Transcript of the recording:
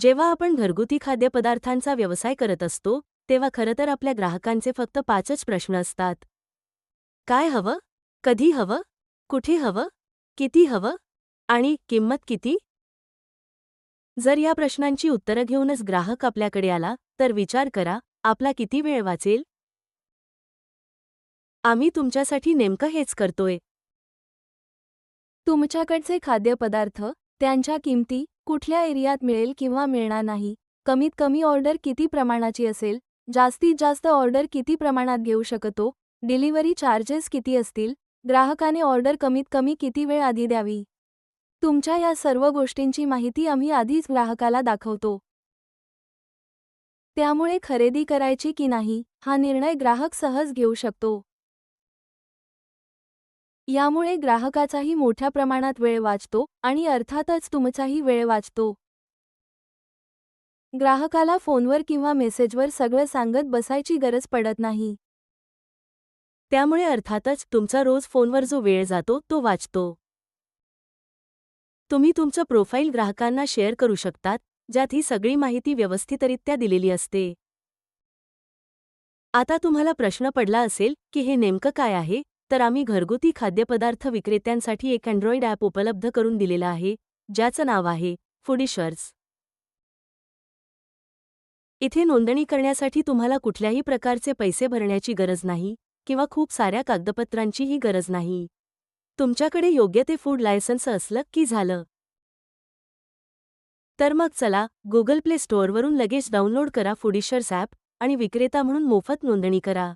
जेव्हा आपण घरगुती खाद्यपदार्थांचा व्यवसाय करत असतो तेव्हा खरं तर आपल्या ग्राहकांचे फक्त पाचच प्रश्न असतात. काय हवं? कधी हवं? कुठे हवं? किती हवं? आणि किंमत किती? जर या प्रश्नांची उत्तरं घेऊनच ग्राहक आपल्याकडे आला तर विचार करा आपला किती वेळ वाचेल? आम्ही तुमच्यासाठी नेमकं हेच करतोय. तुमच्याकडचे खाद्यपदार्थ त्यांच्या किमती कुठल्या एरियात मिळेल किंवा मिळणार नाही कमीत कमी ऑर्डर किती प्रमाणाची असेल जास्तीत जास्त ऑर्डर किती प्रमाणात घेऊ शकतो डिलिव्हरी चार्जेस किती असतील ग्राहकाने ऑर्डर कमीत कमी किती वेळ आधी द्यावी. तुमच्या या सर्व गोष्टींची माहिती आम्ही आधीच ग्राहकाला दाखवतो. त्यामुळे खरेदी करायची की नाही हा निर्णय ग्राहक सहज घेऊ शकतो. यामुळे ग्राहकाचाही मोठ्या प्रमाणात वेळ वाचतो आणि अर्थातच तुमचाही वेळ वाचतो. ग्राहकाला फोनवर किंवा मेसेजवर सगळं सांगत बसायची गरज पडत नाही. त्यामुळे अर्थातच तुमचा रोज फोनवर जो वेळ जातो तो वाचतो. तुम्ही तुमचं प्रोफाईल ग्राहकांना शेअर करू शकतात ज्यात ही सगळी माहिती व्यवस्थितरित्या दिलेली असते. आता तुम्हाला प्रश्न पडला असेल की हे नेमकं काय आहे? तर आम्ही घरगुती खाद्यपदार्थ विक्रेत्यांसाठी एक अँड्रॉइड ॲप उपलब्ध करून दिलेलं आहे ज्याचं नाव आहे फुडिशर्स. इथे नोंदणी करण्यासाठी तुम्हाला कुठल्याही प्रकारचे पैसे भरण्याची गरज नाही किंवा खूप साऱ्या कागदपत्रांचीही गरज नाही. तुमच्याकडे योग्य ते फूड लायसन्स असलं की झालं? तर मग चला गुगल प्ले स्टोअरवरून लगेच डाउनलोड करा फुडिशर्स ॲप आणि विक्रेता म्हणून मोफत नोंदणी करा.